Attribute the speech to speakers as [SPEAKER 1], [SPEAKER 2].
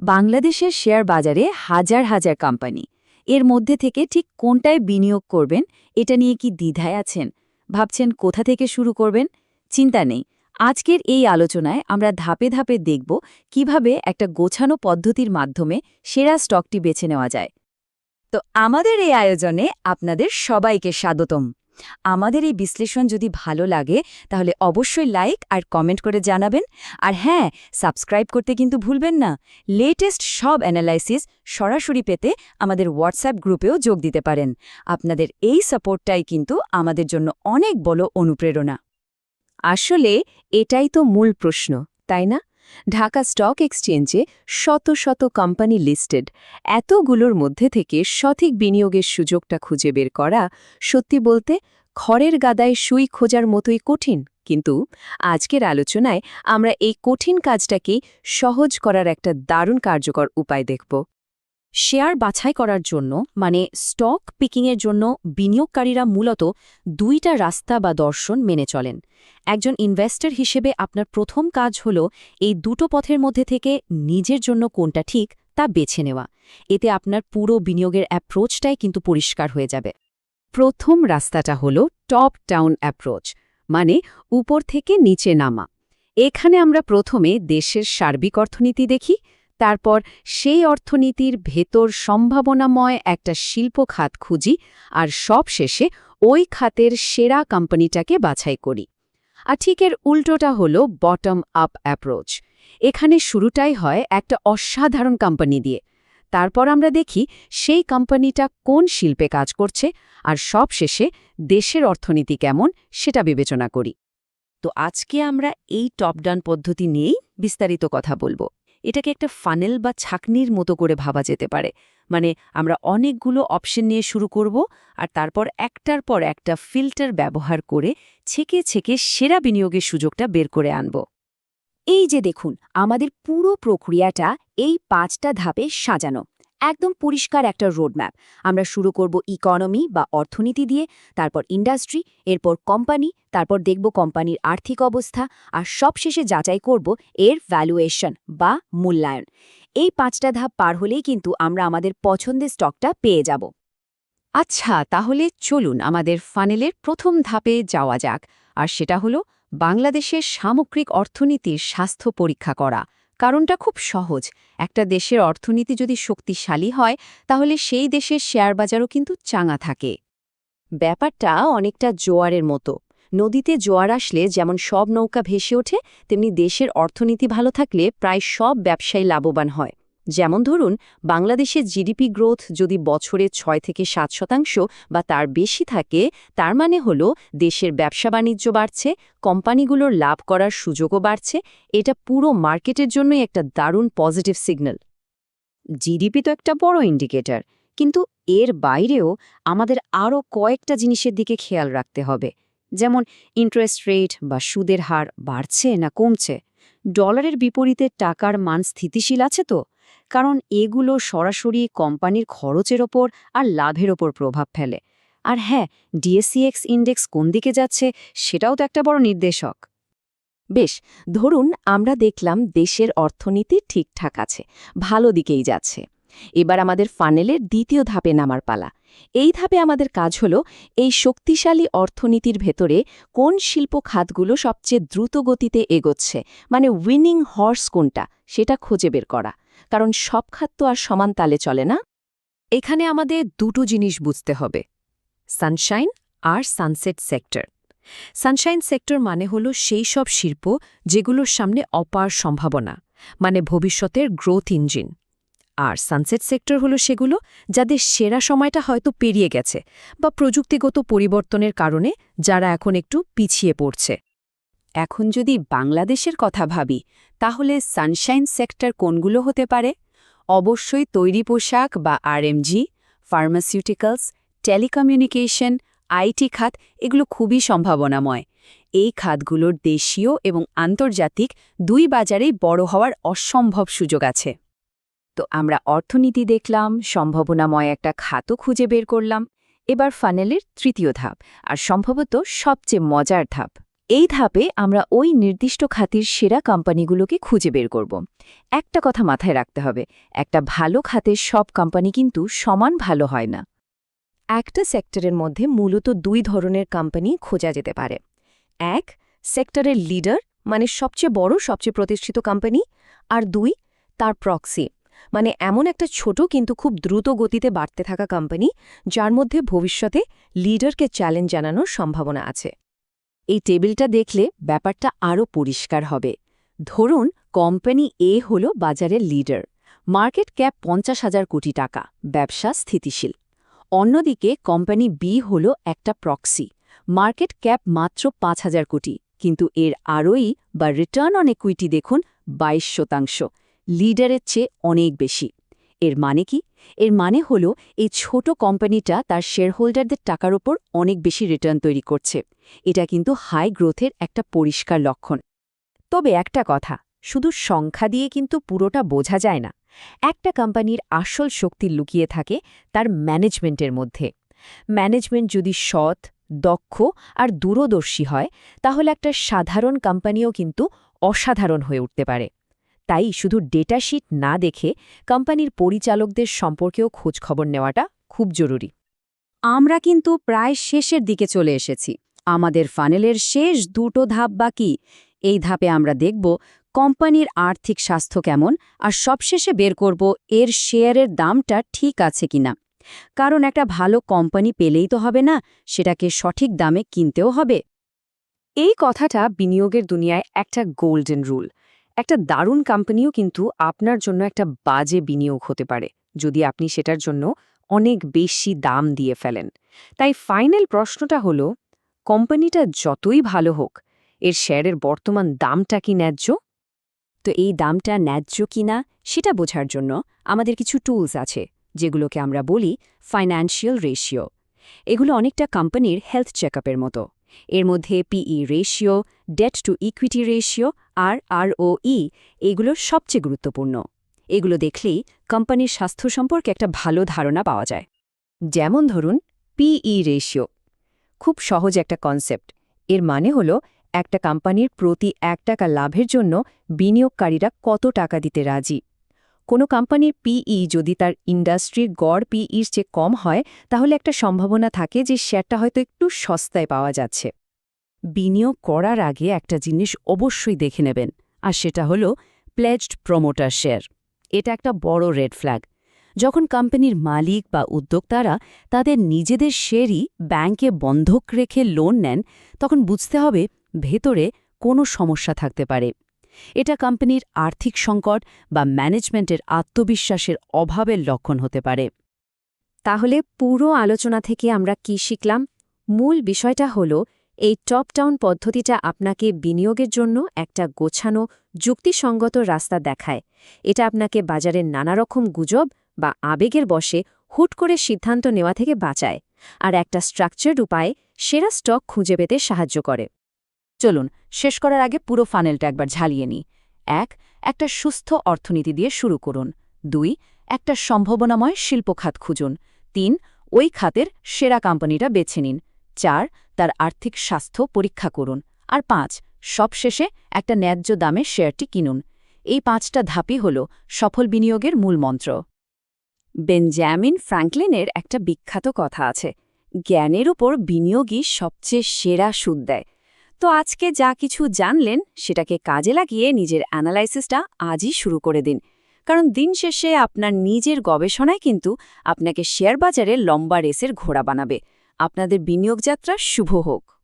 [SPEAKER 1] বাংলাদেশের শেয়ার বাজারে হাজার হাজার কোম্পানি। এর মধ্যে থেকে ঠিক কোনটায় বিনিয়োগ করবেন, এটা নিয়ে কি দ্বিধায় আছেন? ভাবছেন কোথা থেকে শুরু করবেন? চিন্তা নেই। আজকের এই আলোচনায় আমরা ধাপে ধাপে দেখব কীভাবে একটা গোছানো পদ্ধতির মাধ্যমে সেরা স্টকটি বেছে নেওয়া যায়। তো আমাদের এই আয়োজনে আপনাদের সবাইকে স্বাগতম। আমাদের এই বিশ্লেষণ যদি ভালো লাগে, তাহলে অবশ্যই লাইক আর কমেন্ট করে জানাবেন। আর হ্যাঁ সাবস্ক্রাইব করতে কিন্তু ভুলবেন না। লেটেস্ট সব অ্যানালাইসিস সরাসরি পেতে আমাদের হোয়াটসঅ্যাপ গ্রুপেও যোগ দিতে পারেন। আপনাদের এই সাপোর্টটাই কিন্তু আমাদের জন্য অনেক বড় অনুপ্রেরণা। আসলে এটাই তো মূল প্রশ্ন, তাই না? ঢাকা স্টক এক্সচেঞ্জে শত শত কোম্পানি লিস্টেড। এতগুলোর মধ্যে থেকে সঠিক বিনিয়োগের সুযোগটা খুঁজে বের করা সত্যি বলতে খড়ের গাদায় সুই খোঁজার মতোই কঠিন। কিন্তু আজকের আলোচনায় আমরা এই কঠিন কাজটাকে সহজ করার একটা দারুণ কার্যকর উপায় দেখব। শেয়ার বাছাই করার জন্য মানে স্টক পিকিংয়ের জন্য, বিনিয়োগকারীরা মূলত দুইটা রাস্তা বা দর্শন মেনে চলেন। একজন ইনভেস্টর হিসেবে আপনার প্রথম কাজ হল এই দুটো পথের মধ্যে থেকে নিজের জন্য কোনটা ঠিক তা বেছে নেওয়া। এতে আপনার পুরো বিনিয়োগের অ্যাপ্রোচটাই কিন্তু পরিষ্কার হয়ে যাবে। প্রথম রাস্তাটা হল টপ ডাউন অ্যাপ্রোচ মানে উপর থেকে নিচে নামা। এখানে আমরা প্রথমে দেশের সার্বিক অর্থনীতি দেখি তারপর সেই অর্থনীতির ভেতর সম্ভাবনাময় একটা শিল্প খাত খুঁজি আর সব শেষে ওই খাতের সেরা কোম্পানিটাকে বাছাই করি। আর ঠিক এর উল্টোটা হল বটম আপ অ্যাপ্রোচ এখানে শুরুটাই হয় একটা অসাধারণ কোম্পানি দিয়ে। তারপর আমরা দেখি সেই কোম্পানিটা কোন শিল্পে কাজ করছে আর সব শেষে দেশের অর্থনীতি কেমন সেটা বিবেচনা করি। তো আজকে আমরা এই টপ ডাউন পদ্ধতি নিয়েই বিস্তারিত কথা বলব। এটাকে একটা ফানেল বা ছাকনির মতো করে ভাবা যেতে পারে। মানে আমরা অনেকগুলো অপশন নিয়ে শুরু করব আর তারপর একটার পর একটা ফিল্টার ব্যবহার করে ছেকে ছেকে সেরা বিনিয়োগের সুযোগটা বের করে আনব। এই যে দেখুন, আমাদের পুরো প্রক্রিয়াটা এই পাঁচটা ধাপে সাজানো। একদম পরিষ্কার একটা রোডম্যাপ। আমরা শুরু করব ইকোনমি বা অর্থনীতি দিয়ে, তারপর ইন্ডাস্ট্রি এরপর কোম্পানি তারপর দেখব কোম্পানির আর্থিক অবস্থা, আর সবশেষে যাচাই করব এর ভ্যালুয়েশন বা মূল্যায়ন। এই পাঁচটা ধাপ পার হলেই কিন্তু আমরা আমাদের পছন্দের স্টকটা পেয়ে যাব। আচ্ছা তাহলে চলুন আমাদের ফানেলের প্রথম ধাপে যাওয়া যাক, আর সেটা হলো বাংলাদেশের সামগ্রিক অর্থনীতির স্বাস্থ্য পরীক্ষা করা। কারণটা খুব সহজ। একটা দেশের অর্থনীতি যদি শক্তিশালী হয়, তাহলে সেই দেশের শেয়ার বাজারও কিন্তু চাঙা থাকে। ব্যাপারটা অনেকটা জোয়ারের মতো। নদীতে জোয়ার আসলে যেমন সব নৌকা ভেসে ওঠে, তেমনি দেশের অর্থনীতি ভালো থাকলে প্রায় সব ব্যবসায়ী লাভবান হয়। যেমন ধরুন, বাংলাদেশের জিডিপি গ্রোথ যদি বছরে ছয় থেকে সাত শতাংশ বা তার বেশি থাকে, তার মানে হল দেশের ব্যবসা বাণিজ্য বাড়ছে, কোম্পানিগুলোর লাভ করার সুযোগও বাড়ছে, এটা পুরো মার্কেটের জন্যই একটা দারুণ পজিটিভ সিগন্যাল। জিডিপি তো একটা বড় ইন্ডিকেটর, কিন্তু এর বাইরেও আমাদের আরও কয়েকটা জিনিসের দিকে খেয়াল রাখতে হবে, যেমন ইন্টারেস্ট রেট বা সুদের হার বাড়ছে না কমছে। ডলারের বিপরীতে টাকার মান স্থিতিশীল আছে তো? কারণ এগুলো সরাসরি কোম্পানির খরচের ওপর আর লাভের ওপর প্রভাব ফেলে। আর হ্যাঁ ডিএসিএক্স ইন্ডেক্স কোন দিকে যাচ্ছে সেটাও তো একটা বড় নির্দেশক। বেশ, ধরুন আমরা দেখলাম দেশের অর্থনীতি ঠিকঠাক আছে, ভালো দিকেই যাচ্ছে। এবার আমাদের ফানেলের দ্বিতীয় ধাপে নামার পালা। এই ধাপে আমাদের কাজ হল এই শক্তিশালী অর্থনীতির ভেতরে কোন শিল্প খাতগুলো সবচেয়ে দ্রুত গতিতে এগোচ্ছে মানে উইনিং হর্স কোনটা, সেটা খুঁজে বের করা। কারণ সব খাত তো আর সমান তালে চলে না। এখানে আমাদের দুটো জিনিস বুঝতে হবে সানশাইন আর সানসেট সেক্টর সানশাইন সেক্টর মানে হল সেই সব শিল্প যেগুলোর সামনে অপার সম্ভাবনা মানে ভবিষ্যতের গ্রোথ ইঞ্জিন আর সানসেট সেক্টর হলো সেগুলো যাদের সেরা সময়টা হয়তো পেরিয়ে গেছে বা প্রযুক্তিগত পরিবর্তনের কারণে যারা এখন একটু পিছিয়ে পড়ছে। এখন যদি বাংলাদেশের কথা ভাবি, তাহলে সানশাইন সেক্টর কোনগুলো হতে পারে? অবশ্যই তৈরি পোশাক বা আরএমজি ফার্মাসিউটিক্যালস, টেলিকমিউনিকেশন আইটি খাত এগুলো খুবই সম্ভাবনাময়। এই খাতগুলোর দেশীয় এবং আন্তর্জাতিক দুই বাজারেই বড় হওয়ার অসম্ভব সুযোগ আছে। তো আমরা অর্থনীতি দেখলাম, সম্ভাবনাময় একটা খাতও খুঁজে বের করলাম। এবার ফানেলের তৃতীয় ধাপ, আর সম্ভবত সবচেয়ে মজার ধাপ। এই ধাপে আমরা ওই নির্দিষ্ট খাতির সেরা কোম্পানিগুলোকে খুঁজে বের করব। একটা কথা মাথায় রাখতে হবে, একটা ভালো খাতের সব কোম্পানি কিন্তু সমান ভালো হয় না।
[SPEAKER 2] একটা সেক্টরের মধ্যে মূলত দুই ধরনের কোম্পানি খোঁজা যেতে পারে। এক, সেক্টরের লিডার মানে সবচেয়ে বড়, সবচেয়ে প্রতিষ্ঠিত কোম্পানি, আর দুই, তার প্রক্সি। মানে এমন একটা ছোট কিন্তু খুব দ্রুত গতিতে বাড়তে থাকা কোম্পানি যার মধ্যে ভবিষ্যতে লিডারকে চ্যালেঞ্জ জানানোর সম্ভাবনা আছে।
[SPEAKER 1] এই টেবিলটা দেখলে ব্যাপারটা আরও পরিষ্কার হবে। ধরুন কোম্পানি এ হল বাজারের লিডার মার্কেট ক্যাপ পঞ্চাশ হাজার কোটি টাকা, ব্যবসা স্থিতিশীল। অন্যদিকে কোম্পানি বি হল একটা প্রক্সি মার্কেট ক্যাপ মাত্র পাঁচ হাজার কোটি, কিন্তু এর আরোই বা রিটার্ন অন একুইটি দেখুন বাইশ শতাংশ। লিডারের চেয়ে অনেক বেশি। এর মানে কি? এর মানে হল এই ছোট কোম্পানিটা তার শেয়ারহোল্ডারদের টাকার ওপর অনেক বেশি রিটার্ন তৈরি করছে। এটা কিন্তু হাই গ্রোথের একটা পরিষ্কার লক্ষণ।
[SPEAKER 2] তবে একটা কথা, শুধু সংখ্যা দিয়ে কিন্তু পুরোটা বোঝা যায় না। একটা কোম্পানির আসল শক্তি লুকিয়ে থাকে তার ম্যানেজমেন্টের মধ্যে। ম্যানেজমেন্ট যদি সৎ, দক্ষ আর দূরদর্শী হয়, তাহলে একটা সাধারণ কোম্পানিও কিন্তু অসাধারণ হয়ে উঠতে পারে। তাই শুধু ডেটাশিট না দেখে কোম্পানির পরিচালকদের সম্পর্কেও খোঁজখবর নেওয়াটা খুব জরুরি।
[SPEAKER 1] আমরা কিন্তু প্রায় শেষের দিকে চলে এসেছি। আমাদের ফানেলের শেষ দুটো ধাপ বাকি। এই ধাপে আমরা দেখব কোম্পানির আর্থিক স্বাস্থ্য কেমন আর সবশেষে বের করব এর শেয়ারের দামটা ঠিক আছে কিনা। কারণ একটা ভালো কোম্পানি পেলেই তো হবে না, সেটাকে সঠিক দামে কিনতেও হবে।
[SPEAKER 2] এই কথাটা বিনিয়োগের দুনিয়ায় একটা গোল্ডেন রুল একটা দারুণ কোম্পানিও কিন্তু আপনার জন্য একটা বাজে বিনিয়োগ হতে পারে, যদি আপনি সেটার জন্য অনেক বেশি দাম দিয়ে ফেলেন। তাই ফাইনাল প্রশ্নটা হলো কোম্পানিটা যতই ভালো হোক, এর শেয়ারের বর্তমান দামটা কি ন্যায্য?
[SPEAKER 1] তো এই দামটা ন্যায্য কিনা সেটা বোঝার জন্য আমাদের কিছু টুলস আছে, যেগুলোকে আমরা বলি ফাইন্যান্সিয়াল রেশিও এগুলো অনেকটা কোম্পানির হেলথ চেকআপের মতো। এর মধ্যে PE ratio debt to equity ratio R ROE এগুলো সবচেয়ে গুরুত্বপূর্ণ। এগুলো দেখলেই কোম্পানির স্বাস্থ্য সম্পর্কে একটা ভালো ধারণা পাওয়া যায়।
[SPEAKER 2] যেমন ধরুন পিই রেশিও খুব সহজ একটা কনসেপ্ট এর মানে হলো, একটা কোম্পানির প্রতি এক টাকা লাভের জন্য বিনিয়োগকারীরা কত টাকা দিতে রাজি? কোনো কোম্পানির পিই যদি তার ইন্ডাস্ট্রির গড় পিইর চেয়ে কম হয়, তাহলে একটা সম্ভাবনা থাকে যে শেয়ারটা হয়তো একটু সস্তায় পাওয়া যাচ্ছে।
[SPEAKER 1] বিনিয়োগ করার আগে একটা জিনিস অবশ্যই দেখে নেবেন, আর সেটা হলো প্লেজড প্রমোটার শেয়ার এটা একটা বড় রেড ফ্ল্যাগ যখন কোম্পানির মালিক বা উদ্যোক্তারা তাদের নিজেদের শেয়ারই ব্যাংকে বন্ধক রেখে লোন নেন, তখন বুঝতে হবে ভেতরে কোনো সমস্যা থাকতে পারে। এটা কোম্পানির আর্থিক সংকট বা ম্যানেজমেন্টের আত্মবিশ্বাসের অভাবের লক্ষণ হতে পারে।
[SPEAKER 2] তাহলে পুরো আলোচনা থেকে আমরা কি শিখলাম? মূল বিষয়টা হল এই টপ ডাউন পদ্ধতিটা আপনাকে বিনিয়োগের জন্য একটা গোছানো, যুক্তিসঙ্গত রাস্তা দেখায়। এটা আপনাকে বাজারের নানা রকম গুজব বা আবেগের বসে হুট করে সিদ্ধান্ত নেওয়া থেকে বাঁচায় আর একটা স্ট্রাকচার্ড উপায়ে সেরা স্টক খুঁজে পেতে সাহায্য করে।
[SPEAKER 1] চলুন, শেষ করার আগে পুরো ফানেলটা একবার ঝালিয়ে নিই। এক, একটা সুস্থ অর্থনীতি দিয়ে শুরু করুন। দুই, একটা সম্ভাবনাময় শিল্পখাত খুঁজুন। তিন, ওই খাতের সেরা কোম্পানিটা বেছে নিন। চার তার আর্থিক স্বাস্থ্য পরীক্ষা করুন। আর পাঁচ, সবশেষে একটা ন্যায্য দামে শেয়ারটি কিনুন। এই পাঁচটা ধাপই হল সফল বিনিয়োগের মূল মন্ত্র। বেঞ্জামিন ফ্র্যাঙ্কলিনের একটা বিখ্যাত কথা আছে, জ্ঞানের উপর বিনিয়োগই সবচেয়ে সেরা সুদ দেয়। তো আজকে যা কিছু জানলেন, সেটাকে কাজে লাগিয়ে নিজের অ্যানালাইসিসটা আজই শুরু করে দিন। কারণ দিন শেষে আপনার নিজের গবেষণায় কিন্তু আপনাকে শেয়ার বাজারে লম্বা রেসের ঘোড়া বানাবে। আপনাদের বিনিয়োগ যাত্রা শুভ হোক।